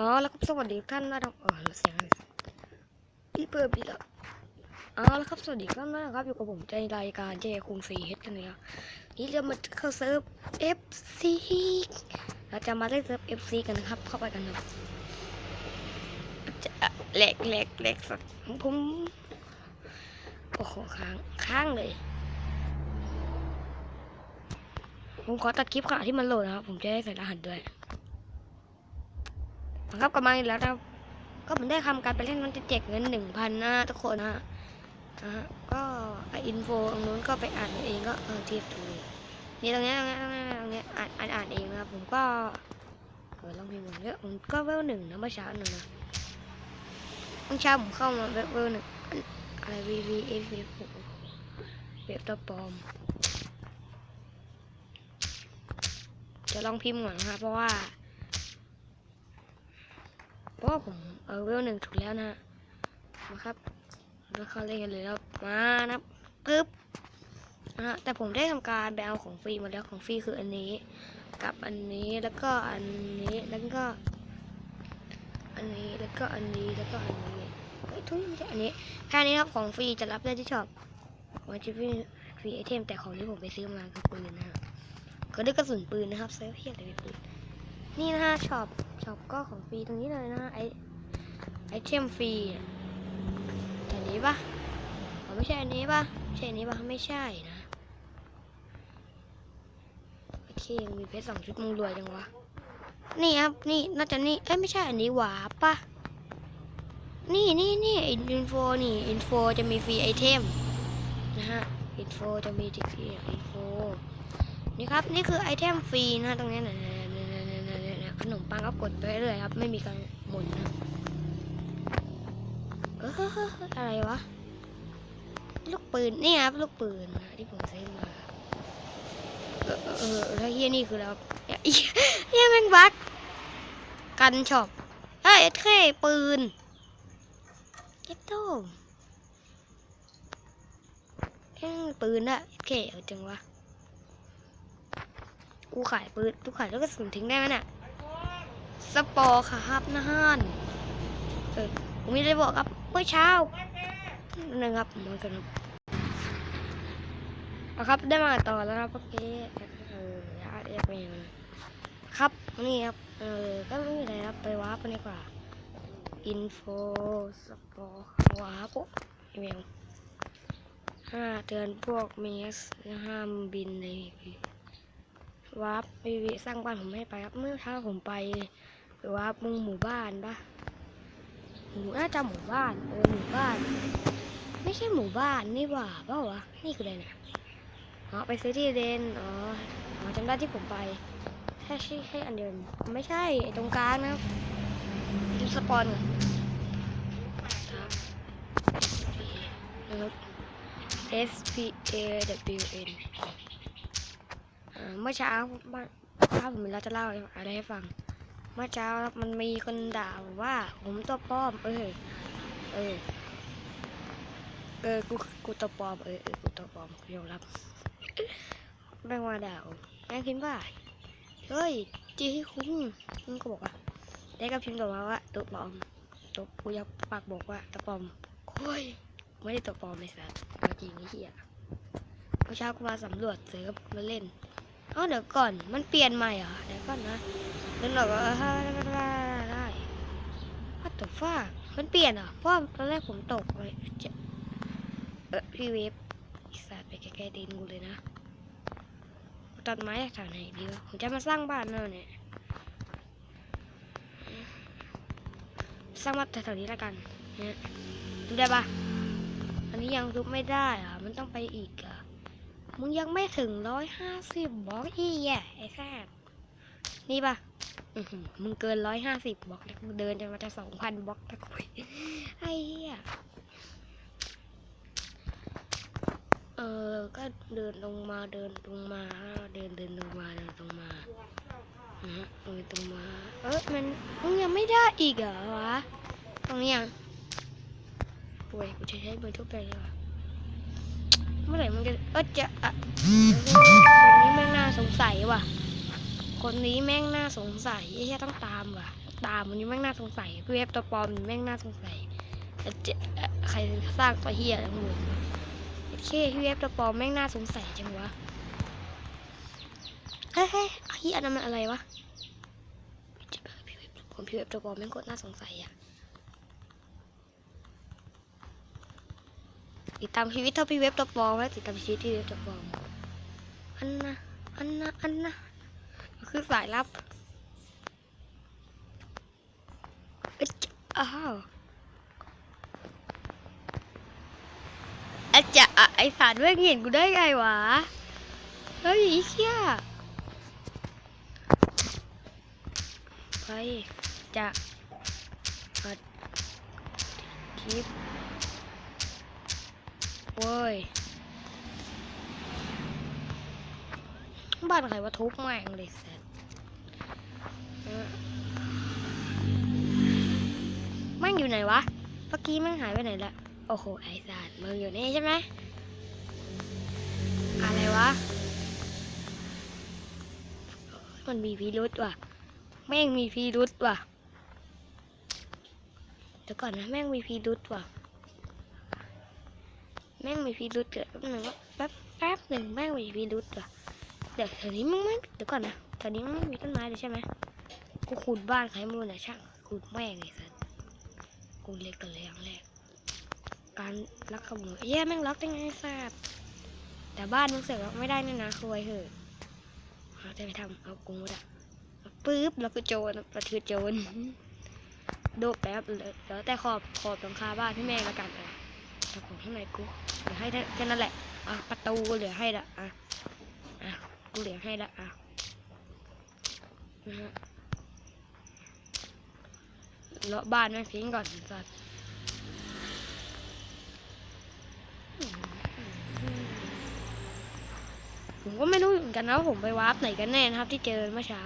อ๋อแล้วก็สวัสดีท่านนะครับอ๋อเสียงพี่เปิดพี่ละอ๋อแล้วครับสวัสดีท่านนะครับอยู่กับผมในรายการเจคุงสีเฮดกันเลยครับนี่เรามาเข้าเซิร์ฟ FC เราจะมาเล่นเซิร์ฟ FC กันนะครับ เข้าไปกันครับจะแหลกแหลกแหลกสักผมโอ้โหค้างค้างเลยผมขอตัดคลิปขณะที่มันโหลดนะครับ ผมจะได้ใส่รหัสด้วย ครับกลับมาอีกแล้วนะครับก็ผมได้ทำการไปเล่นมันจะแจกเงินหนึ่งพันนะทุกคนนะฮะนะฮะก็ไออินโฟตรงนู้นก็ไปอ่านเองก็เออเทียบถูนี่ตรงนี้ตรงเนี้ยตรงเนี้ยตรงเนี้ยอ่านอ่านอ่านเองนะครับผมก็เออลองพิมพ์ก่อนเยอะผมก็เวลหนึ่งนะเมื่อเช้าหนึ่งนะเมื่อเช้าผมเข้ามาเวลหนึ่งอันอะไรวีวีเอฟเอฟเว็บตัวปลอมจะลองพิมพ์ก่อนนะครับเพราะว่า เพราะว่าผมเออเวลหนึ่งถูกแล้วนะฮะนะครับแล้วเข้าเล่นกันเลยแล้วมานะครับกึ๊บนะฮะแต่ผมได้ทำการไปเอาของฟรีมาแล้วของฟรีคืออันนี้ กับอันนี้แล้วก็อันนี้แล้วก็ อันนี้แล้วก็อันนี้แล้วก็อันนี้ไอ้ยทุยไม่ใช่อันนี้แค่นี้ครับของฟรีจะรับได้ที่ช็อปวันที่ฟรีฟรีไอเทมแต่ของที่ผมไปซื้อมาคือปืนนะฮะก็ได้กระสุนปืนนะครับเซฟเพียอะไรเป็นปืนนี่นะฮะช็อป ช็อปก็ของฟรีตรงนี้เลยนะไอไอเทมฟรีอะอันนี้ปะไม่ใช่อันนี้ปะไม่ใช่อันนี้ปะไม่ใช่นะ โอเคยังมีเพชรสองชุดมึงรวยจังวะ นี่ครับ นี่น่าจะนี่ เอ้ยไม่ใช่อันนี้หวาปะนี่นี่นี่อินโฟนี่อินโฟจะมีฟรีไอเทมนะฮะอินโฟจะมีฟรีอินโฟนี่ครับ นี่คือไอเทมฟรีนะตรงนี้นะ ขนมปังก็กดไปเรื่อยครับ ไม่มีการหมุนนะเอออะไรวะ ลูกปืนนี่ครับลูกปืนที่ผมซื้อมาเออแล้วเฮียนี่คือแล้วเฮียแมงบักกันช็อปเฮ้ยเท่ปืนเจ็ดโตเอ้ยปืนอะเท่จังวะกูขายปืนกูขายแล้วก็สุนทิ้งได้ไหมเนี่ย สปอร์ครับนะฮานเออผมไม่ได้บอกครับ เมื่อเช้านึงครับมันกันครับครับได้มาต่อแล้วครับเมื่อกี้เอออยากอยากไปยังไงครับนี่ครับเออก็ไม่มีอะไรครับไปวาร์ปกันดีกว่า info สปอร์วาร์ปอีเมลห้าเตือนพวกเมสห้ามบินใน วาร์ปไปวิสร้างบ้านผมให้ไปครับ เมื่อเช้าผมไปไปวาร์ปมุงหมู่บ้านปะหมู่น่าจะหมู่บ้านเออหมู่บ้าน ไม่ใช่หมู่บ้านนี่หว่าเปล่าวะนี่คืออะไรนะอ๋อไปซื้อที่เดนอ๋ออ๋อจำได้ที่ผมไปแค่ชื่อแค่อันเดียวไม่ใช่ไอ้ตรงกลางนะครับดูสปอนครับ S P A W N อ่า เมื่อเช้าบ้านถ้าผมมีเราจะเล่าอะไรให้ฟัง เมื่อเช้ามันมีคนด่าว่า ผมตัวปลอม เออเออเออกูกูตัวปลอมเออเออกูตัวปลอมกูยอมรับแม่งมาด่าผมแม่งพิมพ์ว่าเฮ้ยจีให้คุ้มมึงก็บอกว่าได้ก็พิมพ์กลับมาว่าตัวปลอมตัวกูอยากปากบอกว่าตัวปลอมโอ้ยไม่ได้ตัวปลอมไอ้สัสตัวจริงไอ้เหี้ยเมื่อเช้ากูมาสำรวจเสือมาเล่น อ้าเดี๋ยวก่อน มันเปลี่ยนใหม่เหรอ เดี๋ยวก่อนนะเล่นหรอกว่าได้ได้ได้ว่าตัวฟ้ามันเปลี่ยนเหรอเพราะว่าตอนแรกผมตกไปจะเออพี่เวฟอีสัตว์ไปใกล้ๆดินกูเลยนะตัดไม้จากแถวไหนดีวะผมจะมาสร้างบ้านเน่ะเนี่ย สร้างบ้านแถวๆนี้แล้วกันเนี่ยดูได้ปะอันนี้ยังทุบไม่ได้อะ มันต้องไปอีกอะ มึงยังไม่ถึงร้อยห้าสิบบล็อกอีแย่ไอ้แซบนี่ปะมึงเกินร้อยห้าสิบบล็อกแล้วมึงเดินจนมาจะสองพันบล็อกตะกุยไอ้เหี้ยเออก็เดินลงมาเดินตรงมา เดินเดินลงมาเดินตรงมานะฮะเดินตรงมา เออมันมึงยังไม่ได้อีกเหรอวะตรงนี้ยังป่วยกูจะใช้เบอร์ทุบไปเลยวะ เมื่อไหร่มันจะเออจะอะคนนี้แม่งน่าสงสัยว่ะ คนนี้แม่งน่าสงสัยไอ้เหี้ต้องตามว่ะดาบมันนี่แม่งน่าสงสัยพี่เวฟตัวปลอมแม่งน่าสงสัยเจเอ่อใครสร้างตัวเฮียอะไรของมึงโอเคพี่เวฟตัวปลอมแม่งน่าสงสัยจังวะเฮ้ยเฮียนั่นมันอะไรวะพี่เวฟตัวปลอมพี่เวฟตัวปลอมแม่งโคตรน่าสงสัยอะ ติดตามชีวิตเท่าพี่เวฟตัวปลอมไว้ติดตามชีวิตพี่เวฟตัวปลอมอันนะอันนะอันนะมันคือสายลับเอ้ยอ้าวอาจะอะไอสารเว้งเห็นกูได้ไงวะ เฮ้ยไอ้เชี่ยไปจะอัดคลิป โว้ย บ้านใครว่าทุบแม่งเลยแซดเออแม่งอยู่ไหนวะ เมื่อกี้แม่งหายไปไหนละ โอ้โห ไอ้สัตว์มึงอยู่นี่ใช่ไหม อะไรวะ มันมีพิรุษว่ะ แม่งมีพิรุษว่ะ เดี๋ยวก่อนนะ แม่งมีพิรุษว่ะ แม่งมีพิรุษเกิดแป๊บหนึ่งว่าแป๊บแป๊บหนึ่งแม่งมีพิรุษว่ะเดี๋ยวแถวนี้มึงไม่เดี๋ยวก่อนนะแถวนี้มึงไม่มีต้นไม้เลยใช่ไหมกูขุดบ้านใครไมูนะช่างขุดแม่งไอ้สัสกูเล็กกันเลยอย่างแรกการลักขโมยเย้แม่งล็อกได้ไงทราบแต่บ้านมึงเสือกล็อกไม่ได้นี่นะคือไว้เหอะเราจะไปทำเอากูดอะปึ๊บแล้วก็โจรประทือโจรโดดแป๊บแล้วแต่ขอบขอบหลังคาบ้านพี่แม่งละกันอะ ของข้างในกูเหลือให้แค่นั้นแหละอะประตูกูเหลือให้ละอะอะกูเหลือให้ละอะนะฮะเลาะบ้านแม่งทิ้งก่อนสัตว์ผมก็ไม่รู้เหมือนกันนะว่าผมไปวาร์ปไหนกันแน่นะครับ ที่เจอเมื่อเช้า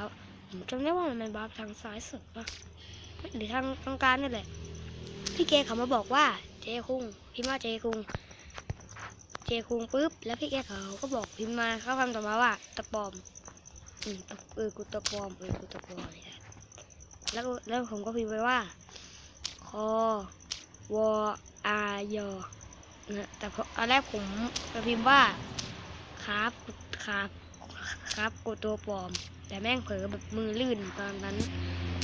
ผมจำได้ว่ามันเป็นวาร์ปทางซ้ายสุดปะหรือทางตรงกลางนี่แหละ พี่เกเขามาบอกว่าเจคุงพิมพ์ว่าเจคุงเจคุงปุ๊บ แล้วพี่เกเขาก็บอกพิมพ์มาเข้าคำต่อมาว่าตะปอมอืมเออกูตะปอมเออกูตะปอมเนี่ยแล้วแล้วผมก็พิมพ์ไปว่าคอวออายอนะแต่พอตอนแรกผมพิมพ์ว่าครับครับครับกูตัวปลอม แต่แม่งเผลอแบบมือลื่นตอนนั้น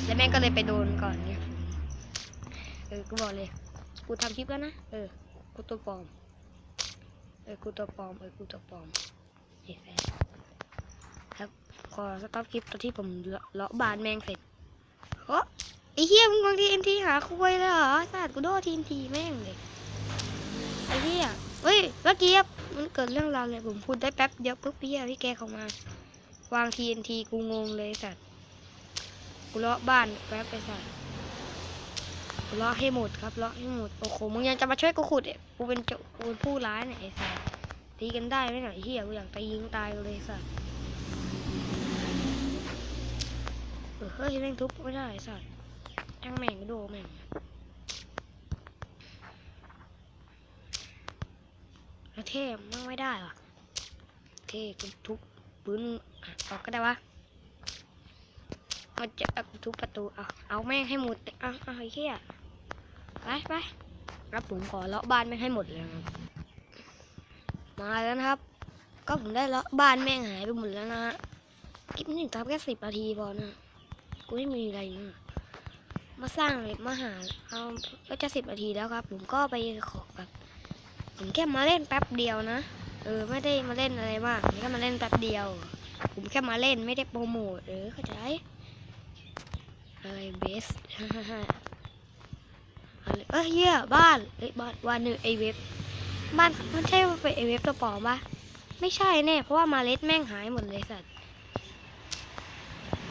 แล้วแม่งก็เลยไปโดนก่อนเนี่ย เออกูบอกเลย กูทำคลิปแล้วนะ เออ กูตัวปลอม เออ กูตัวปลอม เออ กูตัวปลอมเฮ้ยแฟนครับขอสต็อปคลิปตอนที่ผมเลาะเลาะบานแมงเสร็จโอ้ไอเหี้ยมึงบางทีเอ็นทีหาคุยเลยเหรอสาดกูโดนทีนทีแม่งเลยไอเหี้ยเฮ้ยเมื่อกี้มันเกิดเรื่องราวเลยผมพูดได้แป๊บเดียวปุ๊บพี่พี่แกเข้ามาวาง TNT กูงงเลยสัตว์กูเลาะบ้านแป๊บไปสัตว์ เลาะให้หมดครับเลาะให้หมดโอ้โหมึงยังจะมาช่วยกูขุดเนี่ยกูเป็นเจ้ากูเป็นผู้ร้ายเนี่ยไอ้สัตว์ตีกันได้ไหมหน่อยเฮียกูอยากตียิงตายเลยสัตว์เออเฮ้ยแม่งทุบไม่ได้ไอ้สัตว์ทั้งแม่งโดนแม่งเทพมั่งไม่ได้หรอเทพกูทุบปืนอออกก็ได้วะมันจะกูทุบประตูเอาเอาแม่งให้หมดเอาเอาไอ้เหี้ย ไปไปครับผมขอเลาะบ้านแม่งให้หมดเลยครับ มาแล้วนะครับ ก็ผมได้เลาะบ้านแม่งหายไปหมดแล้วนะฮะคลิปนี้ตับแค่สิบนาทีพอนะกูไม่มีอะไรมากมาสร้างเลยมาหาเอาก็จะสิบนาทีแล้วครับ ผมก็ไปขอแบบผมแค่มาเล่นแป๊บเดียวนะเออไม่ได้มาเล่นอะไรมากผมแค่มาเล่นแป๊บเดียว ผมแค่มาเล่นไม่ได้โปรโมทเออเข้าใจอะไรเบส เอ้ยเหี้ยบ้านเอ้ยบ้านวันหนึ่งไอเว็บบ้านมันใช่ว่าเป็นไอเว็บตัวปลอมปะไม่ใช่แน่เพราะว่ามาเล็ดแม่งหายหมดเลยสัตว์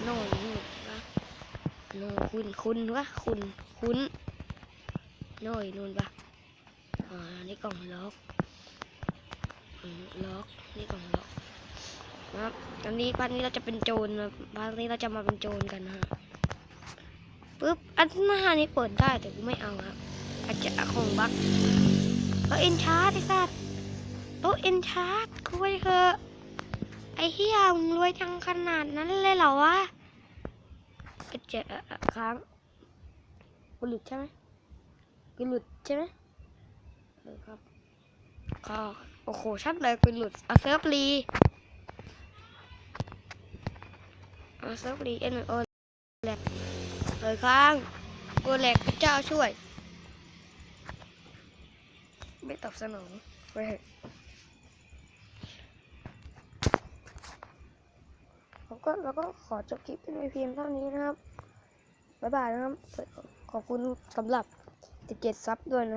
โน่นนี่ปะโน่คุณคุณวะคุณคุณโน่นนู่นปะอ่านี่กล่องล็อกล็อกนี่กล่องล็อกนะครับตอนนี้บ้านนี้เราจะเป็นโจรนะบ้านนี้เราจะมาเป็นโจรกันนะฮะ ปึ๊บอันหน้านี้เปิดได้แต่กูไม่เอาครับ อาจจะของบักเออเอ็นชาร์ดไอ้สัตว์โตเอ็นชาร์ดคุยเถอะไอ้เฮียมึงรวยจังขนาดนั้นเลยเหรอวะกระเจะค้างกุหลุดใช่ไหมกุหลุดใช่ไหมเออครับก็โอ้โหชัดเลยกุหลุดเอาเซิร์ฟรีเอาเซิร์ฟรีเอ็นโอแหลก เลยค้างกูแหลกพระเจ้าช่วย ไม่ตอบสนองไปเถอะผมก็แล้วก็ขอจบคลิปเป็นเพียงเท่านี้นะครับ บ๊ายบายนะครับ ขอบคุณสำหรับ 17 ซับด้วยนะ